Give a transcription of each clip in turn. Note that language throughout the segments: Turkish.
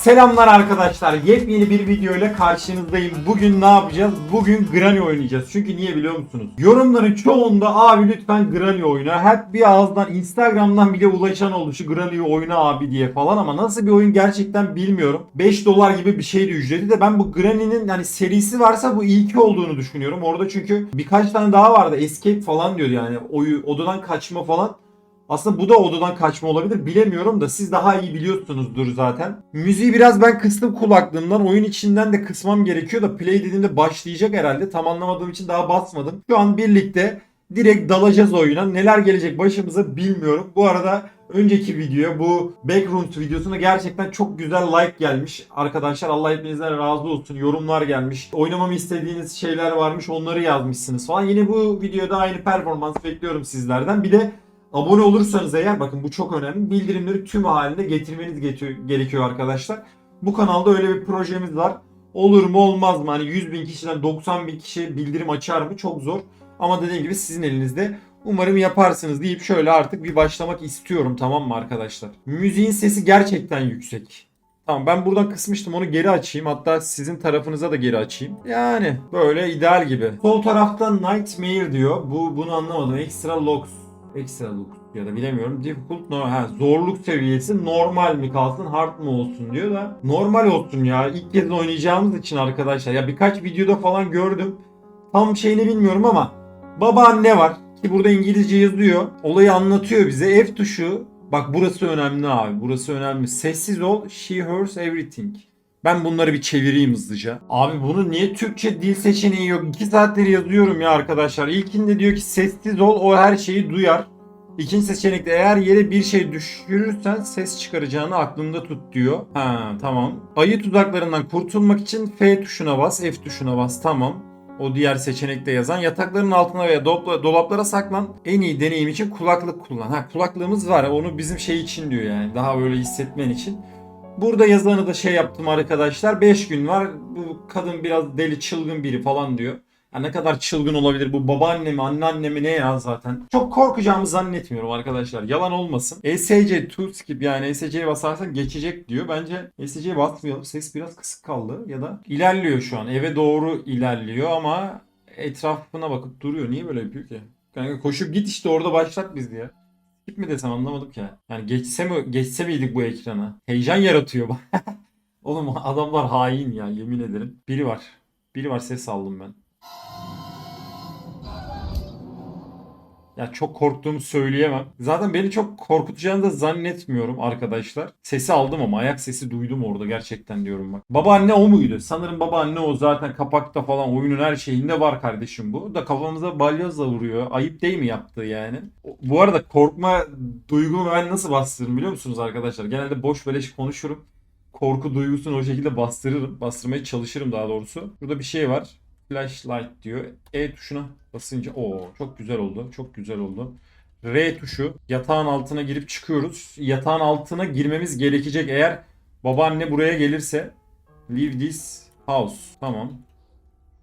Selamlar arkadaşlar. Yepyeni bir video ile karşınızdayım. Bugün ne yapacağız? Bugün Granny oynayacağız. Çünkü niye biliyor musunuz? Yorumların çoğunda abi lütfen Granny oyna. Hep bir ağızdan Instagram'dan bile ulaşan oldu şu Granny'yi oyna abi diye falan ama nasıl bir oyun gerçekten bilmiyorum. 5 dolar gibi bir şeydi ücreti de ben bu Granny'nin yani serisi varsa bu iyi ki olduğunu düşünüyorum. Orada çünkü birkaç tane daha vardı. Escape falan diyordu yani. Oyu, odadan kaçma falan. Aslında bu da odadan kaçma olabilir bilemiyorum da siz daha iyi biliyorsunuzdur zaten. Müziği biraz ben kıstım kulaklığımdan. Oyun içinden de kısmam gerekiyor da play dediğimde başlayacak herhalde. Tam anlamadığım için daha basmadım. Şu an birlikte direkt dalacağız oyuna. Neler gelecek başımıza bilmiyorum. Bu arada önceki videoya bu Backrooms videosuna gerçekten çok güzel like gelmiş. Arkadaşlar Allah hepinizden razı olsun. Yorumlar gelmiş. Oynamamı istediğiniz şeyler varmış onları yazmışsınız falan. Yine bu videoda aynı performans bekliyorum sizlerden. Bir de Abone olursanız eğer bakın bu çok önemli. Bildirimleri tüm halinde getirmeniz gerekiyor arkadaşlar. Bu kanalda öyle bir projemiz var. Olur mu olmaz mı? Hani 100 bin kişiden 90 bin kişi bildirim açar mı? Çok zor. Ama dediğim gibi sizin elinizde. Umarım yaparsınız deyip şöyle artık bir başlamak istiyorum tamam mı arkadaşlar? Müziğin sesi gerçekten yüksek. Tamam ben buradan kısmıştım onu geri açayım. Hatta sizin tarafınıza da geri açayım. Yani böyle ideal gibi. Sol tarafta Nightmare diyor. Bu bunu anlamadım. Extra Logs. Extra Logs ya da bilemiyorum. Difficult no ha, zorluk seviyesi normal mi kalsın hard mı olsun diyor da normal olsun ya. İlk kez oynayacağımız için arkadaşlar. Ya birkaç videoda falan gördüm. Tam şeyini bilmiyorum ama babaanne var ki burada İngilizce yazıyor. Olayı anlatıyor bize. F tuşu bak burası önemli abi. Burası önemli. Sessiz ol. She hears everything. Ben bunları bir çevireyim hızlıca. Abi bunun niye Türkçe dil seçeneği yok? 2 saattir yazıyorum ya arkadaşlar. İlkinde diyor ki sessiz ol o her şeyi duyar. İkinci seçenekte eğer yere bir şey düşürürsen ses çıkaracağını aklında tut diyor. Ha tamam. Ayı tuzaklarından kurtulmak için F tuşuna bas, F tuşuna bas. Tamam. O diğer seçenekte yazan yatakların altına veya dolapla- dolaplara saklan. En iyi deneyim için kulaklık kullan. Ha kulaklığımız var. Onu bizim şey için diyor yani. Daha böyle hissetmen için. Burada yazanı da şey yaptım arkadaşlar. 5 gün var. Bu kadın biraz deli çılgın biri falan diyor. Ya ne kadar çılgın olabilir bu babaanne mi anneanne mi ne ya zaten. Çok korkacağımı zannetmiyorum arkadaşlar. Yalan olmasın. ESC to skip yani ESC'ye basarsan geçecek diyor. Bence ESC'ye basmayalım. Ses biraz kısık kaldı ya da ilerliyor şu an. Eve doğru ilerliyor ama etrafına bakıp duruyor. Niye böyle yapıyor ki? Kanka koşup git işte orada başlat bizi ya. Skip mi desem anlamadım ki. Yani geçse mi geçse miydik bu ekrana? Heyecan yaratıyor. Oğlum adamlar hain ya yemin ederim. Biri var. Biri var ses aldım ben. Ya çok korktuğumu söyleyemem. Zaten beni çok korkutacağını da zannetmiyorum arkadaşlar. Sesi aldım ama ayak sesi duydum orada gerçekten diyorum bak. Babaanne o muydu? Sanırım babaanne o zaten kapakta falan oyunun her şeyinde var kardeşim bu. Da kafamıza balyozla vuruyor. Ayıp değil mi yaptığı yani? Bu arada korkma duygumu ben nasıl bastırırım biliyor musunuz arkadaşlar? Genelde boş beleş konuşurum. Korku duygusunu o şekilde bastırırım. Bastırmaya çalışırım daha doğrusu. Burada bir şey var. Flashlight diyor. E tuşuna basınca o çok güzel oldu. Çok güzel oldu. R tuşu. Yatağın altına girip çıkıyoruz. Yatağın altına girmemiz gerekecek eğer babaanne buraya gelirse. Leave this house. Tamam.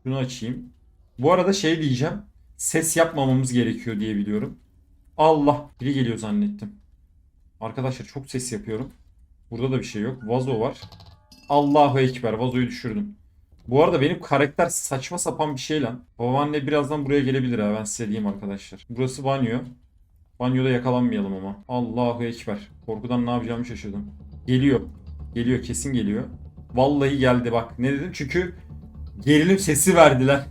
Şunu açayım. Bu arada şey diyeceğim. Ses yapmamamız gerekiyor diye biliyorum. Allah. Biri geliyor zannettim. Arkadaşlar çok ses yapıyorum. Burada da bir şey yok. Vazo var. Allahu Ekber. Vazoyu düşürdüm. Bu arada benim karakter saçma sapan bir şey lan. Babaanne birazdan buraya gelebilir ha ben size diyeyim arkadaşlar. Burası banyo. Banyoda yakalanmayalım ama. Allahu Ekber. Korkudan ne yapacağımı şaşırdım. Geliyor. Geliyor kesin geliyor. Vallahi geldi bak. Ne dedim? Çünkü gerilim sesi verdiler.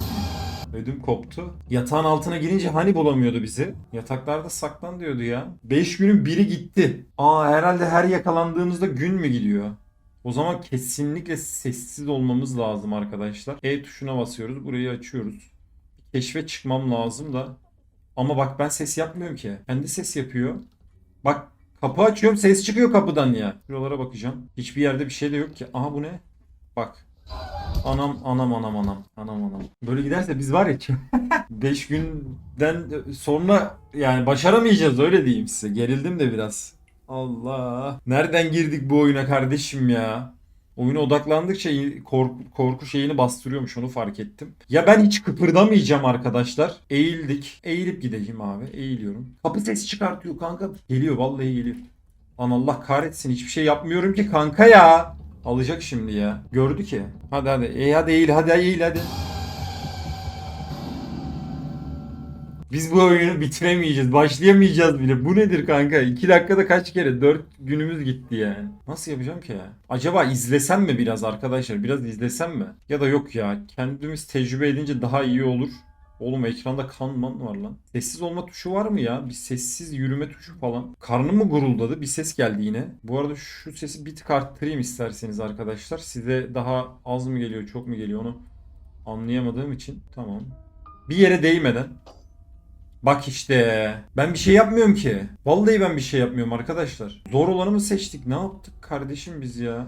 Ödüm koptu. Yatağın altına girince hani bulamıyordu bizi? Yataklarda saklan diyordu ya. 5 günün biri gitti. Aa herhalde her yakalandığımızda gün mü gidiyor? O zaman kesinlikle sessiz olmamız lazım arkadaşlar. E tuşuna basıyoruz. Burayı açıyoruz. Keşfe çıkmam lazım da. Ama bak ben ses yapmıyorum ki. Kendi ses yapıyor. Bak kapı açıyorum ses çıkıyor kapıdan ya. Şuralara bakacağım. Hiçbir yerde bir şey de yok ki. Aha bu ne? Bak. Anam anam anam anam. Anam anam. Böyle giderse biz var ya 5 günden sonra yani başaramayacağız öyle diyeyim size. Gerildim de biraz. Allah. Nereden girdik bu oyuna kardeşim ya? Oyuna odaklandıkça korku, korku şeyini bastırıyormuş onu fark ettim. Ya ben hiç kıpırdamayacağım arkadaşlar. Eğildik. Eğilip gideyim abi. Eğiliyorum. Kapı sesi çıkartıyor kanka. Geliyor vallahi geliyor. Lan Allah kahretsin hiçbir şey yapmıyorum ki kanka ya. Alacak şimdi ya. Gördü ki. Hadi hadi. E hadi eğil hadi eğil hadi. Biz bu oyunu bitiremeyeceğiz. Başlayamayacağız bile. Bu nedir kanka? 2 dakikada kaç kere? 4 günümüz gitti yani. Nasıl yapacağım ki ya? Acaba izlesem mi biraz arkadaşlar? Biraz izlesem mi? Ya da yok ya. Kendimiz tecrübe edince daha iyi olur. Oğlum ekranda kan man var lan. Sessiz olma tuşu var mı ya? Bir sessiz yürüme tuşu falan. Karnım mı guruldadı? Bir ses geldi yine. Bu arada şu sesi bir tık arttırayım isterseniz arkadaşlar. Size daha az mı geliyor, çok mu geliyor onu anlayamadığım için. Tamam. Bir yere değmeden. Bak işte. Ben bir şey yapmıyorum ki. Vallahi ben bir şey yapmıyorum arkadaşlar. Zor olanı mı seçtik? Ne yaptık kardeşim biz ya?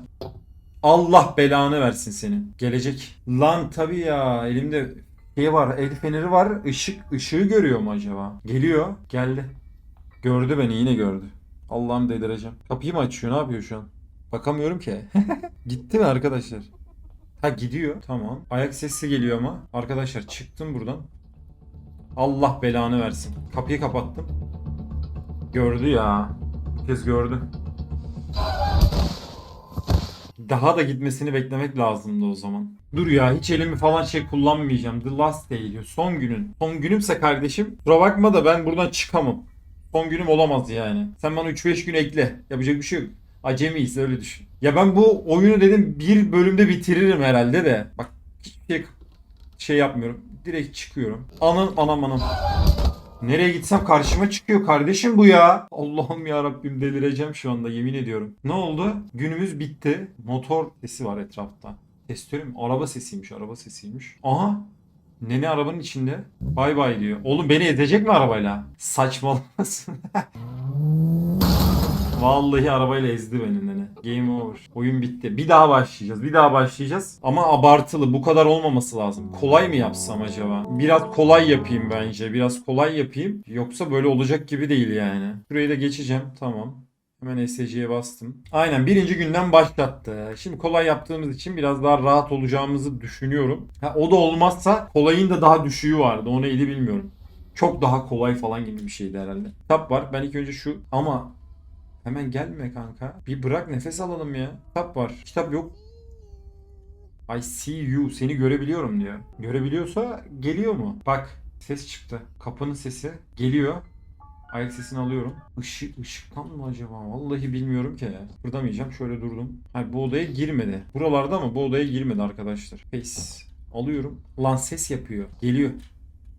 Allah belanı versin seni. Gelecek. Lan tabii ya elimde şey var, el feneri var. Işık, ışığı görüyor mu acaba? Geliyor. Geldi. Gördü beni yine gördü. Allah'ım delireceğim. Kapıyı mı açıyor? Ne yapıyor şu an? Bakamıyorum ki. Gitti mi arkadaşlar? Ha gidiyor. Tamam. Ayak sesi geliyor ama. Arkadaşlar çıktım buradan. Allah belanı versin. Kapıyı kapattım. Gördü ya. Kez gördü. Daha da gitmesini beklemek lazımdı o zaman. Dur ya hiç elimi falan şey kullanmayacağım. The last day diyor. Son günün. Son günümse kardeşim. Kusura bakma da ben buradan çıkamam. Son günüm olamaz yani. Sen bana 3-5 gün ekle. Yapacak bir şey yok. Acemiyiz öyle düşün. Ya ben bu oyunu dedim bir bölümde bitiririm herhalde de. Bak hiçbir şey, şey yapmıyorum. Direkt çıkıyorum. Anam anam anam. Nereye gitsem karşıma çıkıyor kardeşim bu ya. Allah'ım ya Rabbim delireceğim şu anda yemin ediyorum. Ne oldu? Günümüz bitti. Motor sesi var etrafta. Testörü mü? Araba sesiymiş, araba sesiymiş. Aha! Nene arabanın içinde. Bay bay diyor. Oğlum beni ezecek mi arabayla? Saçmalamasın. Vallahi arabayla ezdi beni nene. Game over. Oyun bitti. Bir daha başlayacağız. Bir daha başlayacağız. Ama abartılı. Bu kadar olmaması lazım. Kolay mı yapsam acaba? Biraz kolay yapayım bence. Biraz kolay yapayım. Yoksa böyle olacak gibi değil yani. Şurayı da geçeceğim. Tamam. Hemen SC'ye bastım. Aynen birinci günden başlattı. Şimdi kolay yaptığımız için biraz daha rahat olacağımızı düşünüyorum. Ha, o da olmazsa kolayın da daha düşüğü vardı. O neydi bilmiyorum. Çok daha kolay falan gibi bir şeydi herhalde. Kitap var. Ben ilk önce şu ama hemen gelme kanka. Bir bırak nefes alalım ya. Kitap var. Kitap yok. I see you. Seni görebiliyorum diyor. Görebiliyorsa geliyor mu? Bak ses çıktı. Kapının sesi geliyor. Ayak sesini alıyorum. Işık, ışıktan mı acaba? Vallahi bilmiyorum ki. Kırdamayacağım. Şöyle durdum. Hayır bu odaya girmedi. Buralarda ama bu odaya girmedi arkadaşlar. Face. Alıyorum. Lan ses yapıyor. Geliyor.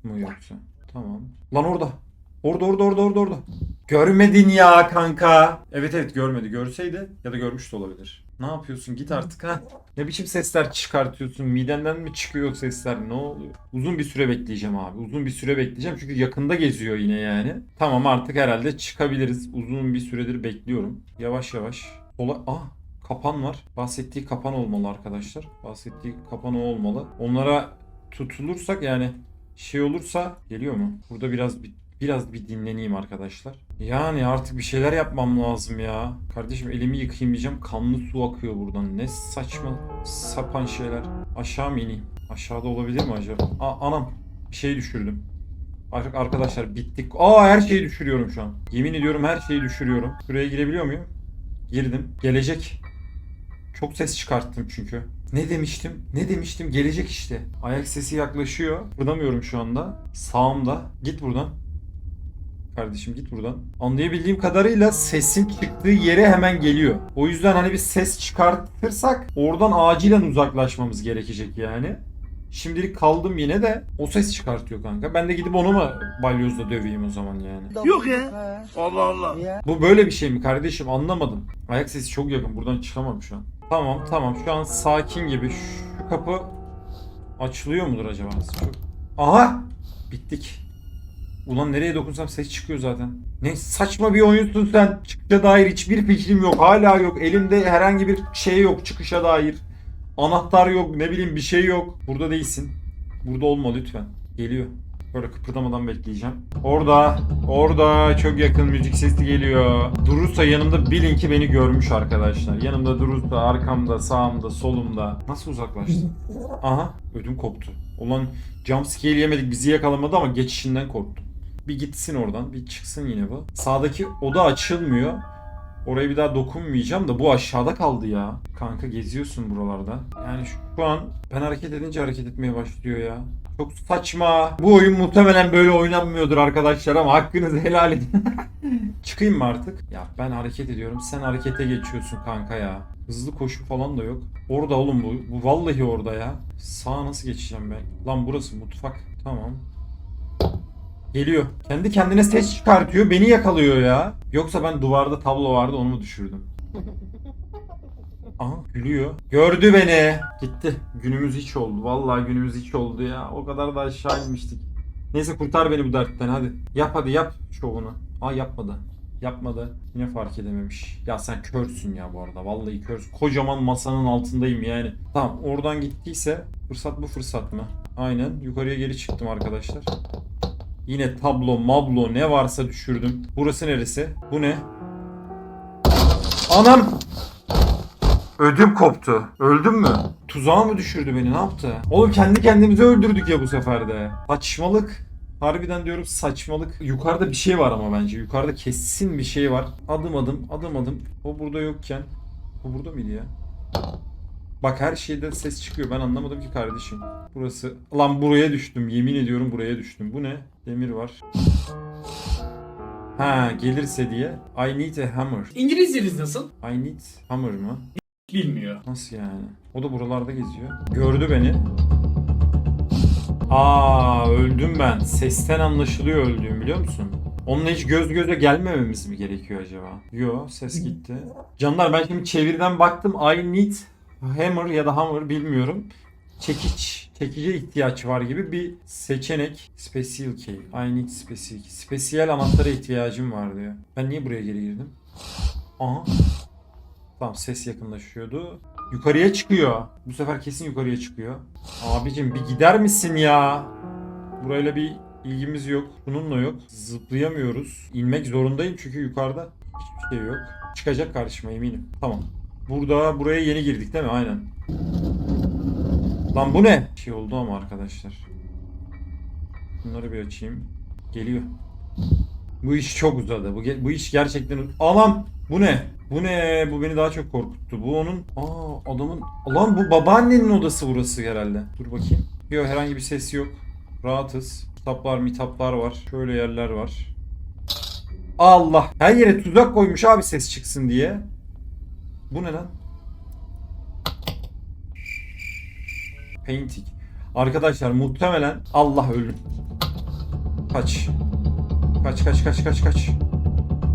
Mu yoksa? Tamam. Lan orada. Orada orada orada orada orada. Görmedin ya kanka. Evet evet görmedi. Görseydi ya da görmüş de olabilir. Ne yapıyorsun? Git artık ha. Ne biçim sesler çıkartıyorsun? Midenden mi çıkıyor sesler? Ne oluyor? Uzun bir süre bekleyeceğim abi. Uzun bir süre bekleyeceğim çünkü yakında geziyor yine yani. Tamam artık herhalde çıkabiliriz. Uzun bir süredir bekliyorum. Yavaş yavaş. Ola ah kapan var. Bahsettiği kapan olmalı arkadaşlar. Bahsettiği kapan o olmalı. Onlara tutulursak yani şey olursa geliyor mu? Burada biraz bir Biraz bir dinleneyim arkadaşlar. Yani artık bir şeyler yapmam lazım ya. Kardeşim elimi yıkayayım diyeceğim. Kanlı su akıyor buradan. Ne saçma sapan şeyler. Aşağı mı ineyim? Aşağıda olabilir mi acaba? Aa, anam. Bir şey düşürdüm. Artık arkadaşlar bittik. Aa her şeyi düşürüyorum şu an. Yemin ediyorum her şeyi düşürüyorum. Buraya girebiliyor muyum? Girdim. Gelecek. Çok ses çıkarttım çünkü. Ne demiştim? Ne demiştim? Gelecek işte. Ayak sesi yaklaşıyor. Kırdamıyorum şu anda. Sağımda. Git buradan. Kardeşim git buradan. Anlayabildiğim kadarıyla sesin çıktığı yere hemen geliyor. O yüzden hani bir ses çıkartırsak oradan acilen uzaklaşmamız gerekecek yani. Şimdilik kaldım yine de o ses çıkartıyor kanka. Ben de gidip onu mu balyozla döveyim o zaman yani. Yok ya. Allah Allah. Bu böyle bir şey mi kardeşim anlamadım. Ayak sesi çok yakın buradan çıkamam şu an. Tamam tamam şu an sakin gibi. Şu kapı açılıyor mudur acaba? Aha! Bittik. Ulan nereye dokunsam ses çıkıyor zaten. Ne saçma bir oyunsun sen. Çıkışa dair hiçbir fikrim yok. Hala yok. Elimde herhangi bir şey yok çıkışa dair. Anahtar yok. Ne bileyim bir şey yok. Burada değilsin. Burada olma lütfen. Geliyor. Böyle kıpırdamadan bekleyeceğim. Orada, orada çok yakın müzik sesi geliyor. Durursa yanımda bilin ki beni görmüş arkadaşlar. Yanımda durursa arkamda, sağımda, solumda. Nasıl uzaklaştı? Aha, ödüm koptu. Ulan jumpscare yemedik bizi yakalamadı ama geçişinden korktum. Bir gitsin oradan, bir çıksın yine bu. Sağdaki oda açılmıyor. Oraya bir daha dokunmayacağım da bu aşağıda kaldı ya. Kanka geziyorsun buralarda. Yani şu, şu an ben hareket edince hareket etmeye başlıyor ya. Çok saçma. Bu oyun muhtemelen böyle oynanmıyordur arkadaşlar ama hakkınızı helal edin. Çıkayım mı artık? Ya ben hareket ediyorum. Sen harekete geçiyorsun kanka ya. Hızlı koşu falan da yok. Orada oğlum bu. Bu vallahi orada ya. Sağa nasıl geçeceğim ben? Lan burası mutfak. Tamam. Geliyor. Kendi kendine ses çıkartıyor. Beni yakalıyor ya. Yoksa ben duvarda tablo vardı onu mu düşürdüm? Aha gülüyor. Gördü beni. Gitti. Günümüz hiç oldu. Vallahi günümüz hiç oldu ya. O kadar da aşağı inmiştik. Neyse kurtar beni bu dertten hadi. Yap hadi yap şovunu. Aa yapmadı. Yapmadı. Yine fark edememiş. Ya sen körsün ya bu arada. Vallahi körsün. Kocaman masanın altındayım yani. Tamam oradan gittiyse fırsat bu fırsat mı? Aynen. Yukarıya geri çıktım arkadaşlar. Yine tablo, mablo ne varsa düşürdüm. Burası neresi? Bu ne? Anam! Ödüm koptu. Öldüm mü? Tuzağa mı düşürdü beni? Ne yaptı? Oğlum kendi kendimizi öldürdük ya bu sefer de. Saçmalık. Harbiden diyorum saçmalık. Yukarıda bir şey var ama bence. Yukarıda kesin bir şey var. Adım adım, adım adım. O burada yokken. O burada mıydı ya? Bak her şeyden ses çıkıyor. Ben anlamadım ki kardeşim. Burası. Lan buraya düştüm. Yemin ediyorum buraya düştüm. Bu ne? Demir var. Ha gelirse diye. I need a hammer. İngilizceniz nasıl? I need hammer mı? Bilmiyor. Nasıl yani? O da buralarda geziyor. Gördü beni. Aa öldüm ben. Sesten anlaşılıyor öldüğüm biliyor musun? Onunla hiç göz göze gelmememiz mi gerekiyor acaba? Yo ses gitti. Canlar ben şimdi çeviriden baktım. I need hammer ya da hammer bilmiyorum. Çekiç, çekice ihtiyaç var gibi bir seçenek. Special key. I need special key. Spesiyel anahtara ihtiyacım var diyor. Ben niye buraya geri girdim? Aha. Tamam ses yakınlaşıyordu. Yukarıya çıkıyor. Bu sefer kesin yukarıya çıkıyor. Abicim bir gider misin ya? Burayla bir ilgimiz yok. Bununla yok. Zıplayamıyoruz. İnmek zorundayım çünkü yukarıda hiçbir şey yok. Çıkacak karşıma eminim. Tamam. Burada buraya yeni girdik değil mi? Aynen. Lan bu ne? Bir şey oldu ama arkadaşlar. Bunları bir açayım. Geliyor. Bu iş çok uzadı. Bu, bu iş gerçekten... Anam! Bu ne? Bu ne? Bu beni daha çok korkuttu. Bu onun... Aa adamın... Lan bu babaannenin odası burası herhalde. Dur bakayım. Yok herhangi bir ses yok. Rahatız. Kitaplar mitaplar var. Şöyle yerler var. Allah! Her yere tuzak koymuş abi ses çıksın diye. Bu ne lan? Painting. Arkadaşlar muhtemelen Allah öldüm. Kaç. Kaç kaç kaç kaç kaç.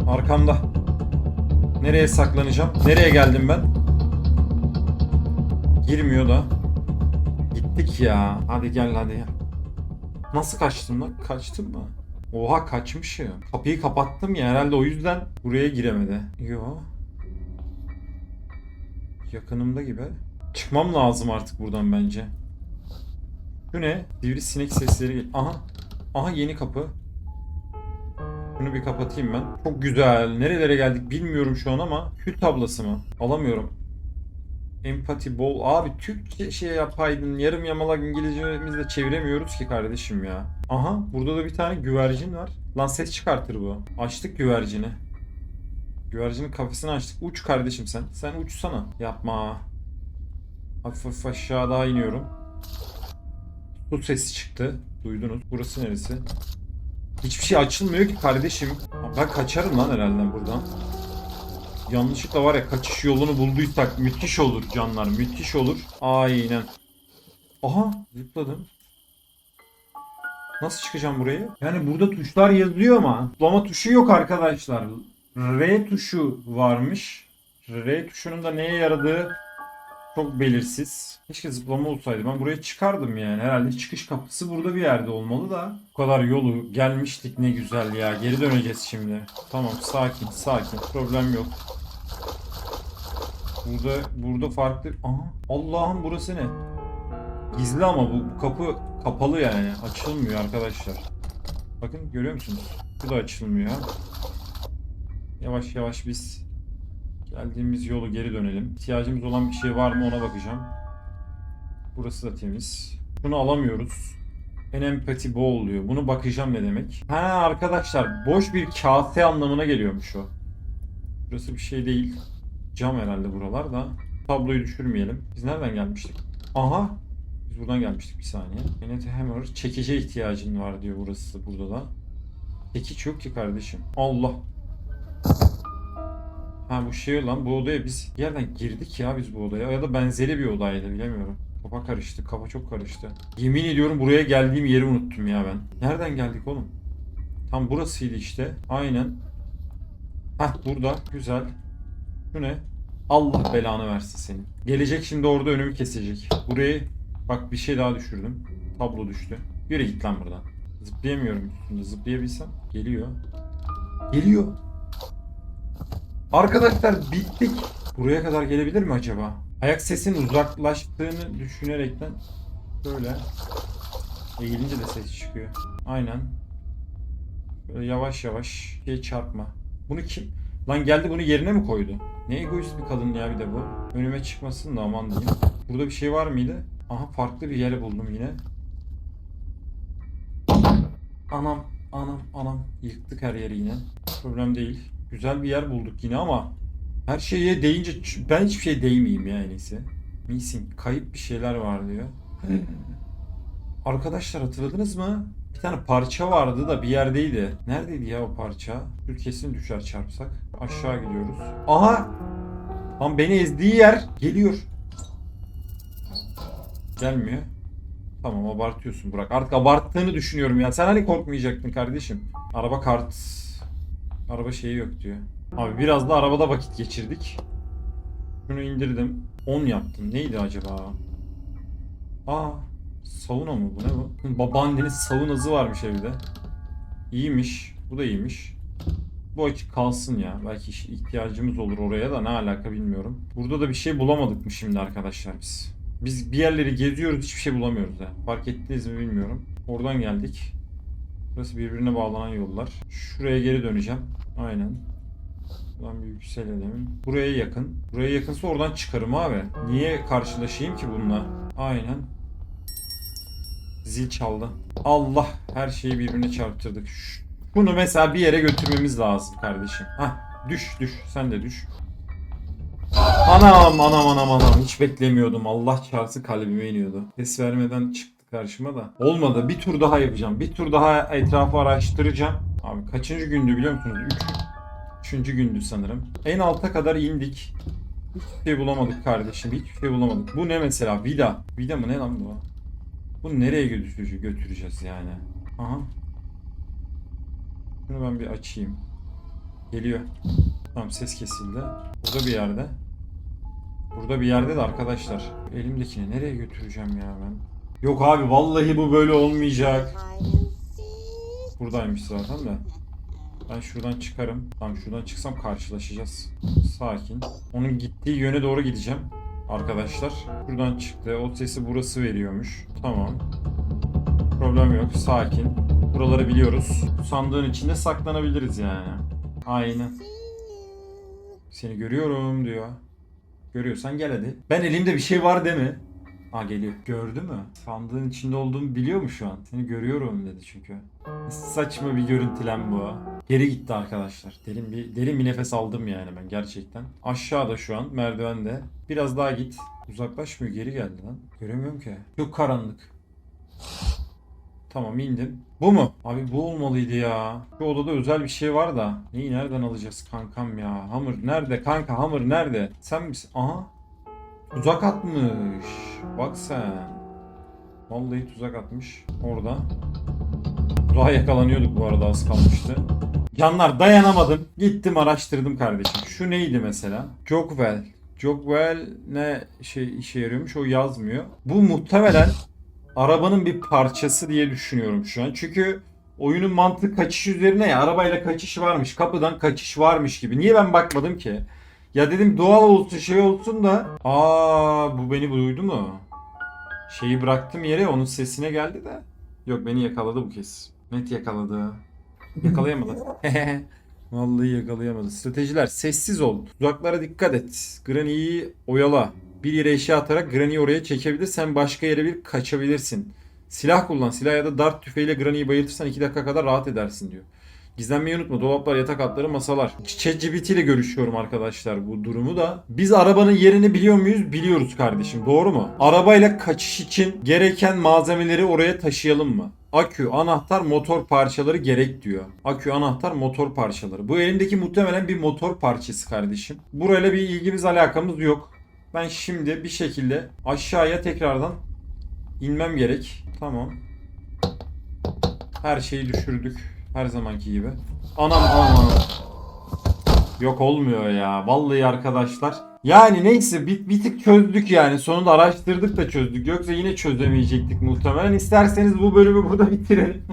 Arkamda. Nereye saklanacağım? Nereye geldim ben? Girmiyor da. Gittik ya. Hadi gel hadi ya. Nasıl kaçtım lan? Kaçtım mı? Oha kaçmışım. Kapıyı kapattım ya herhalde o yüzden buraya giremedi. Yo. Yakınımda gibi. Çıkmam lazım artık buradan bence. Şu ne? Sivrisinek sesleri gel. Aha. Aha yeni kapı. Bunu bir kapatayım ben. Çok güzel. Nerelere geldik bilmiyorum şu an ama kül tablası mı? Alamıyorum. Empati bol. Abi Türkçe şey yapaydın. Yarım yamalak İngilizcemizle çeviremiyoruz ki kardeşim ya. Aha burada da bir tane güvercin var. Lan ses çıkartır bu. Açtık güvercini. Güvercinin kafesini açtık. Uç kardeşim sen. Sen uçsana. Yapma. Hafif hafif aşağı daha iniyorum. Su sesi çıktı. Duydunuz. Burası neresi? Hiçbir şey açılmıyor ki kardeşim. Ben kaçarım lan herhalde buradan. Yanlışlıkla var ya kaçış yolunu bulduysak müthiş olur canlar. Müthiş olur. Aynen. Aha zıpladım. Nasıl çıkacağım burayı? Yani burada tuşlar yazıyor ama zıplama tuşu yok arkadaşlar. R tuşu varmış. R tuşunun da neye yaradığı çok belirsiz. Keşke zıplama olsaydı. Ben buraya çıkardım yani. Herhalde çıkış kapısı burada bir yerde olmalı da. Bu kadar yolu gelmiştik ne güzel ya. Geri döneceğiz şimdi. Tamam sakin sakin. Problem yok. Burada burada farklı... Aha Allah'ım burası ne? Gizli ama bu, bu kapı kapalı yani. Açılmıyor arkadaşlar. Bakın görüyor musunuz? Bu da açılmıyor. Yavaş yavaş biz Geldiğimiz yolu geri dönelim. İhtiyacımız olan bir şey var mı ona bakacağım. Burası da temiz. Bunu alamıyoruz. En empati bu oluyor. Bunu bakacağım ne demek. Ha arkadaşlar boş bir kase anlamına geliyormuş o. Burası bir şey değil. Cam herhalde buralar da. Tabloyu düşürmeyelim. Biz nereden gelmiştik? Aha. Biz buradan gelmiştik bir saniye. Enet Hammer çekice ihtiyacın var diyor burası burada da. Çekiç yok ki kardeşim. Allah. Ha bu şey lan bu odaya biz yerden girdik ya biz bu odaya ya da benzeri bir odaydı bilemiyorum. Kafa karıştı kafa çok karıştı. Yemin ediyorum buraya geldiğim yeri unuttum ya ben. Nereden geldik oğlum? Tam burasıydı işte. Aynen. Hah burada güzel. Şu ne? Allah belanı versin seni. Gelecek şimdi orada önümü kesecek. Burayı bak bir şey daha düşürdüm. Tablo düştü. Yürü git lan buradan. Zıplayamıyorum üstünde. Zıplayabilsem. Geliyor. Geliyor. Arkadaşlar bittik. Buraya kadar gelebilir mi acaba? Ayak sesinin uzaklaştığını düşünerekten böyle eğilince de ses çıkıyor. Aynen. Böyle yavaş yavaş şey çarpma. Bunu kim? Lan geldi bunu yerine mi koydu? Ne egoist bir kadın ya bir de bu. Önüme çıkmasın da aman diyeyim. Burada bir şey var mıydı? Aha farklı bir yer buldum yine. Anam, anam, anam. Yıktık her yeri yine. Problem değil. Güzel bir yer bulduk yine ama her şeye değince ben hiçbir şey değmeyeyim ya en iyisi. Missing. Kayıp bir şeyler var diyor. Arkadaşlar hatırladınız mı? Bir tane parça vardı da bir yerdeydi. Neredeydi ya o parça? Dur kesin düşer çarpsak. Aşağı gidiyoruz. Aha! Lan beni ezdiği yer geliyor. Gelmiyor. Tamam abartıyorsun Burak. Artık abarttığını düşünüyorum ya. Sen hani korkmayacaktın kardeşim. Araba kart. Araba şeyi yok diyor. Abi biraz da arabada vakit geçirdik. Şunu indirdim. 10 yaptım. Neydi acaba? Aa, sauna mı bu? Ne bu? Babaannenin saunası varmış evde. İyiymiş. Bu da iyiymiş. Bu açık kalsın ya. Belki ihtiyacımız olur oraya da ne alaka bilmiyorum. Burada da bir şey bulamadık mı şimdi arkadaşlar biz? Biz bir yerleri geziyoruz hiçbir şey bulamıyoruz ya. Fark ettiniz mi bilmiyorum. Oradan geldik. Burası birbirine bağlanan yollar. Şuraya geri döneceğim. Aynen. Buradan bir yükselelim. Buraya yakın. Buraya yakınsa oradan çıkarım abi. Niye karşılaşayım ki bununla? Aynen. Zil çaldı. Allah her şeyi birbirine çarptırdık. Bunu mesela bir yere götürmemiz lazım kardeşim. Hah düş düş sen de düş. Anam anam anam anam hiç beklemiyordum. Allah çarpsın kalbime iniyordu. Ses vermeden çıktı karşıma da. Olmadı bir tur daha yapacağım. Bir tur daha etrafı araştıracağım. Abi kaçıncı gündü biliyor musunuz? Üç. Üçüncü gündü sanırım. En alta kadar indik. Hiçbir şey bulamadık kardeşim. Hiçbir şey bulamadık. Bu ne mesela? Vida. Vida mı ne lan bu? Bunu nereye götüreceğiz, götüreceğiz yani? Aha. Şunu ben bir açayım. Geliyor. Tamam ses kesildi. Burada bir yerde. Burada bir yerde de arkadaşlar. Elimdekini nereye götüreceğim ya ben? Yok abi vallahi bu böyle olmayacak. Buradaymış zaten de. Ben şuradan çıkarım. Tamam şuradan çıksam karşılaşacağız. Sakin. Onun gittiği yöne doğru gideceğim. Arkadaşlar. Şuradan çıktı. O sesi burası veriyormuş. Tamam. Problem yok. Sakin. Buraları biliyoruz. Bu sandığın içinde saklanabiliriz yani. Aynen. Seni görüyorum diyor. Görüyorsan gel hadi. Ben elimde bir şey var deme. Aa geliyor. Gördü mü? Sandığın içinde olduğumu biliyor mu şu an? Seni görüyorum dedi çünkü. Saçma bir görüntülen bu. Geri gitti arkadaşlar. Derin bir derin bir nefes aldım yani ben gerçekten. Aşağıda şu an merdivende. Biraz daha git. Uzaklaşmıyor geri geldi lan. Göremiyorum ki. Çok karanlık. Tamam indim. Bu mu? Abi bu olmalıydı ya. Şu odada özel bir şey var da. Neyi nereden alacağız kankam ya? Hamur nerede kanka hamur nerede? Sen misin? Aha. Tuzak atmış. Bak sen. Vallahi tuzak atmış. Orada. Tuzağa yakalanıyorduk bu arada az kalmıştı. Canlar dayanamadım. Gittim araştırdım kardeşim. Şu neydi mesela? Jogwell. Jogwell ne şey işe yarıyormuş o yazmıyor. Bu muhtemelen arabanın bir parçası diye düşünüyorum şu an. Çünkü oyunun mantığı kaçış üzerine ya arabayla kaçış varmış. Kapıdan kaçış varmış gibi. Niye ben bakmadım ki? Ya dedim doğal olsun şey olsun da. Aa bu beni duydu mu? Şeyi bıraktım yere onun sesine geldi de. Yok beni yakaladı bu kez. Net yakaladı. Yakalayamadı. Vallahi yakalayamadı. Stratejiler sessiz ol. Uzaklara dikkat et. Granny'yi oyala. Bir yere eşya atarak Granny'yi oraya çekebilir. Sen başka yere bir kaçabilirsin. Silah kullan. Silah ya da dart tüfeğiyle Granny'yi bayıltırsan 2 dakika kadar rahat edersin diyor. Gizlenmeyi unutma. Dolaplar, yatak altları, masalar. ChatGPT ile görüşüyorum arkadaşlar bu durumu da. Biz arabanın yerini biliyor muyuz? Biliyoruz kardeşim. Doğru mu? Arabayla kaçış için gereken malzemeleri oraya taşıyalım mı? Akü, anahtar, motor parçaları gerek diyor. Akü, anahtar, motor parçaları. Bu elimdeki muhtemelen bir motor parçası kardeşim. Burayla bir ilgimiz alakamız yok. Ben şimdi bir şekilde aşağıya tekrardan inmem gerek. Tamam. Her şeyi düşürdük. Her zamanki gibi. Anam anam. Yok olmuyor ya. Vallahi arkadaşlar. Yani neyse bir, bir tık çözdük yani. Sonunda araştırdık da çözdük. Yoksa yine çözemeyecektik muhtemelen. İsterseniz bu bölümü burada bitirelim.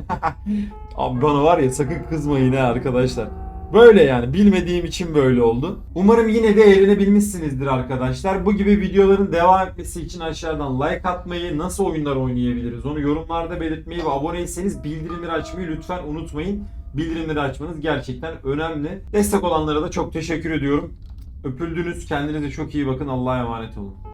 Abi bana var ya sakın kızmayın ha arkadaşlar. Böyle yani bilmediğim için böyle oldu. Umarım yine de eğlenebilmişsinizdir arkadaşlar. Bu gibi videoların devam etmesi için aşağıdan like atmayı, nasıl oyunlar oynayabiliriz onu yorumlarda belirtmeyi ve aboneyseniz bildirimleri açmayı lütfen unutmayın. Bildirimleri açmanız gerçekten önemli. Destek olanlara da çok teşekkür ediyorum. Öpüldünüz. Kendinize çok iyi bakın. Allah'a emanet olun.